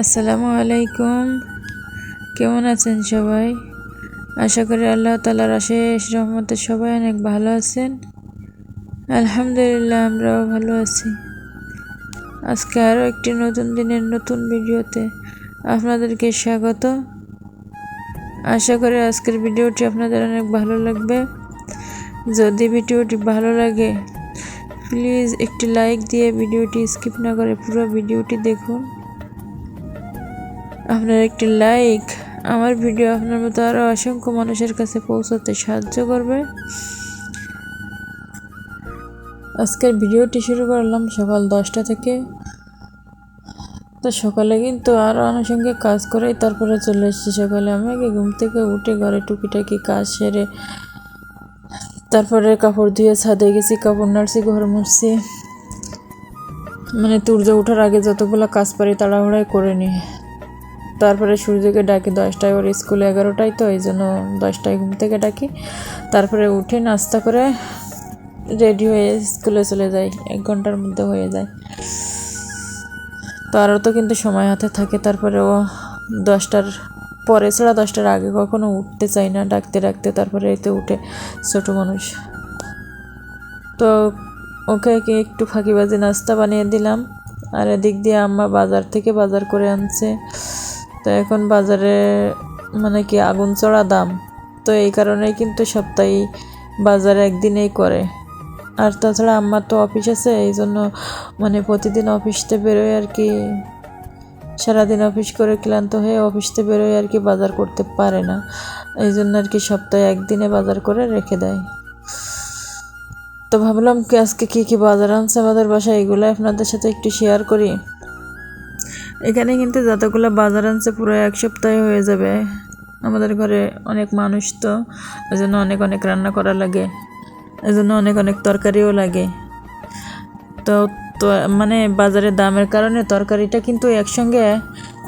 আসসালামু আলাইকুম। কেমন আছেন সবাই? আশা করি আল্লাহ তালার আশেষ রহমতে সবাই অনেক ভালো আছেন। আলহামদুলিল্লাহ, আমরাও ভালো আছি। আজকে আরও একটি নতুন দিনের নতুন ভিডিওতে আপনাদেরকে স্বাগত। আশা করি আজকের ভিডিওটি আপনাদের অনেক ভালো লাগবে। যদি ভিডিওটি ভালো লাগে, প্লিজ একটি লাইক দিয়ে ভিডিওটি স্কিপ না করে পুরো ভিডিওটি দেখুন। আপনার একটি লাইক আমার ভিডিও আপনার মতো আরও অসংখ্য মানুষের কাছে পৌঁছাতে সাহায্য করবে। আজকের ভিডিওটি শুরু করলাম সকাল দশটা থেকে। তো সকালে কিন্তু আরও আনুষঙ্গিক কাজ করেই তারপরে চলে এসেছি সকালে। আমি আগে ঘুম থেকে উঠে ঘরে টুকিটাকি কাজ সেরে তারপরে কাপড় ধুয়ে ছাদে গেছি, কাপড় নাড়ছি, ঘর মুছছি। মানে সূর্য ওঠার আগে যতগুলো কাজ পারি তাড়াহুড়াই করে নিই। তারপরে সূর্যকে ডাকি দশটায়, ওর স্কুল এগারোটায় তো, এই জন্য দশটায় ঘুম থেকে ডাকি। তারপরে উঠে নাস্তা করে রেডি হয়ে স্কুলে চলে যাই, এক ঘণ্টার মধ্যে হয়ে যায়। তারও তো কিন্তু সময় হাতে থাকে, তারপরে ও দশটার পরে ছাড়া দশটার আগে কখনো উঠতে চাই না, ডাকতে ডাকতে তারপরে এতে উঠে ছোটো মানুষ। তো ওকে একটু ফাঁকিবাজি নাস্তা বানিয়ে দিলাম, আর এদিক দিয়ে আম্মা বাজার থেকে বাজার করে আনছে। তো এখন বাজারে মানে কি আগুন চড়া দাম। তো এই কারণেই কিন্তু সপ্তাহে বাজার একদিনেই করে। আর তাছাড়া আমার তো অফিস আছে এই জন্য মানে প্রতিদিন অফিসতে বেরোয় আর কি। সারাদিন অফিস করে ক্লান্ত হয়ে অফিসতে বেরোয় আর কি বাজার করতে পারে না। এই জন্য আর কি সপ্তাহে একদিনে বাজার করে রেখে দেয়। তো ভাবলাম কি আজকে কী কী বাজার আনছে আমাদের বাসায় এগুলো আপনাদের সাথে একটু শেয়ার করি। এখানে কিন্তু যতগুলো বাজার আনছে পুরো এক সপ্তাহে হয়ে যাবে। আমাদের ঘরে অনেক মানুষ তো ওই জন্য অনেক অনেক রান্না করা লাগে এই জন্য অনেক অনেক তরকারিও লাগে। তো তো মানে বাজারের দামের কারণে তরকারিটা কিন্তু একসঙ্গে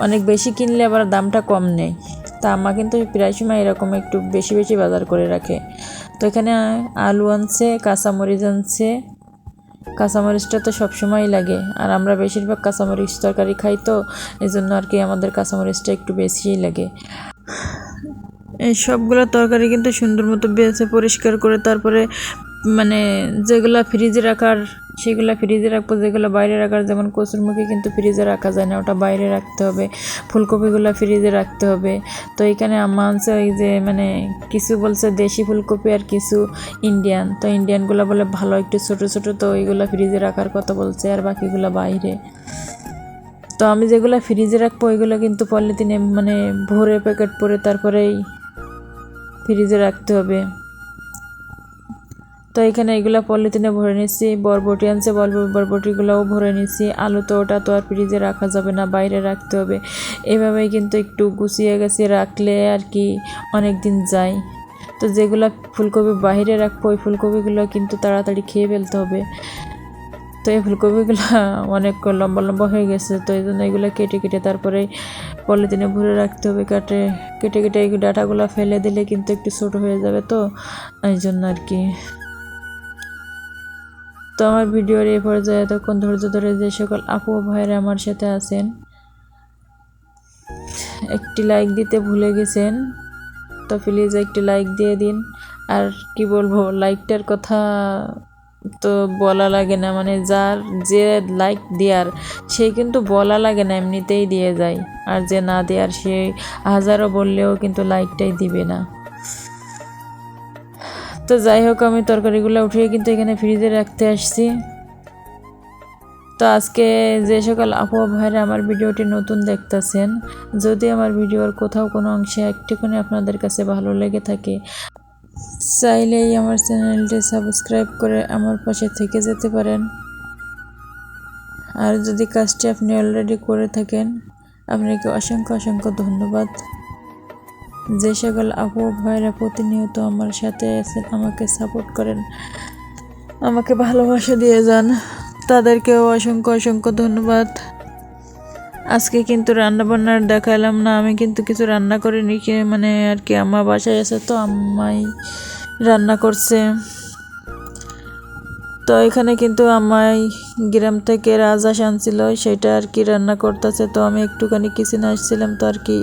অনেক বেশি কিনলে আবার দামটা কম নেই। তা আমা কিন্তু প্রায় সময় এরকম একটু বেশি বেশি বাজার করে রাখে। তো এখানে আলু আনছে, কাঁচামরিচ আনছে কাঁচামরিচটা তো সবসময় লাগে। আর আমরা বেশিরভাগ কাঁচামরিচ তরকারি খাই তো এই জন্য আর কি আমাদের কাঁচামরিচটা একটু বেশিই লাগে। এই সবগুলো তরকারি কিন্তু সুন্দর মতো বেছে পরিষ্কার করে তারপরে মানে যেগুলো ফ্রিজে রাখার, সেগুলো ফ্রিজে রাখব, যেগুলো বাইরে রাখার, যেমন কচুরমুখী কিন্তু ফ্রিজে রাখা যায় না, ওটা বাইরে রাখতে হবে। ফুলকপিগুলো ফ্রিজে রাখতে হবে। তো এখানে আম্মা আনছে ওই যে মানে কিছু বলছে দেশি ফুলকপি আর কিছু ইন্ডিয়ান তো ইন্ডিয়ানগুলো বলে ভালো, একটু ছোট ছোট, তো ওইগুলো ফ্রিজে রাখার কথা বলছে, আর বাকিগুলো বাইরে। তো আমি যেগুলো ফ্রিজে রাখব, ওইগুলো কিন্তু পলিথিনে মানে ভরে প্যাকেট পরে তারপরেই ফ্রিজে রাখতে হবে। তো এখানে এগুলো পলিথিনে ভরে নিচ্ছি বরবটি আনছে বরবটিগুলোও ভরে নিচ্ছি আলু তো ওটা তো আর ফ্রিজে রাখা যাবে না, বাইরে রাখতে হবে। এভাবেই কিন্তু একটু গুছিয়ে গেছিয়ে রাখলে আর কি অনেক দিন যায়। তো যেগুলো ফুলকপি বাইরে রাখব, ওই ফুলকপিগুলো কিন্তু তাড়াতাড়ি খেয়ে ফেলতে হবে। তো এই ফুলকপিগুলো অনেক লম্বা লম্বা হয়ে গেছে, তো এই জন্য এগুলো কেটে কেটে তারপরে পলিথিনে ভরে রাখতে হবে, কাটে, কেটে কেটে এই ডাটাগুলো ফেলে দিলে কিন্তু একটু ছোটো হয়ে যাবে তো, এই জন্য আর কি। তো আমার ভিডিওর এই পর্যায়ে এতক্ষণ ধৈর্য ধরে যে সকল আপু ভাইয়েরা আমার সাথে আছেন, একটি লাইক দিতে ভুলে গেছেন, তো প্লিজ একটি লাইক দিয়ে দিন। আর কি বলব লাইকটার কথা তো বলা লাগে না মানে যার যে লাইক দেওয়ার সে কিন্তু বলা লাগে না, এমনিতেই দিয়ে যায়। আর যে না দেওয়ার সে হাজারও বললেও কিন্তু লাইকটাই দিবে না। তো যাই হোক, আমি তরকারিগুলো উঠিয়ে কিন্তু এখানে ফ্রিজে রাখতে আসছি। তো আজকে যে সকল আপু ভাইরা আমার ভিডিওটি নতুন দেখতেছেন, যদি আমার ভিডিওর কোথাও কোনো অংশে একটুখানি আপনাদের কাছে ভালো লেগে থাকে, চাইলেই আমার চ্যানেলটি সাবস্ক্রাইব করে আমার পাশে থেকে যেতে পারেন। আর যদি কাজটি আপনি অলরেডি করে থাকেন, আপনাকে অসংখ্য অসংখ্য ধন্যবাদ। যে সকল আপু ভাইরা প্রতিনিয়ত আমার সাথে আছেন আমাকে সাপোর্ট করেন, আমাকে ভালোবাসা দিয়ে যান। তাদেরকেও অসংখ্য অসংখ্য ধন্যবাদ। আজকে কিন্তু রান্না বান্নার দেখালাম না, আমি কিন্তু কিছু রান্না করিনি মানে আর কি আমার বাসায় আছে তো আম্মাই রান্না করছে। তো এখানে কিন্তু আমায় গ্রাম থেকে রাজহাঁস আনছিল সেটা আর কি রান্না করতেছে। তো আমি একটুখানি কিচেনে আসছিলাম, তো আর কি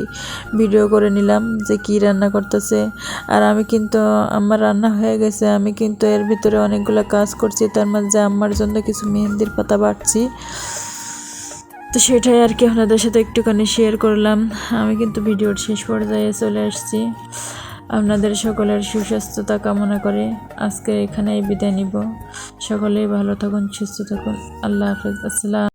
ভিডিও করে নিলাম যে কি রান্না করতেছে। আর আমি কিন্তু, আমার রান্না হয়ে গেছে। আমি কিন্তু এর ভিতরে অনেকগুলো কাজ করছি, তার মাঝে আমার জন্য কিছু মেহেন্দির পাতা বাড়ছি তো সেটাই আর কি আপনাদের সাথে একটুখানি শেয়ার করলাম। আমি কিন্তু ভিডিওর শেষ পর্যায়ে চলে আসছি। আপনাদের সকলের সুস্বাস্থ্যতা কামনা করে আজকে এখানেই বিদায় নিব। সকলেই ভালো থাকুন, সুস্থ থাকুন। আল্লাহ হাফেজ। আসসালাম।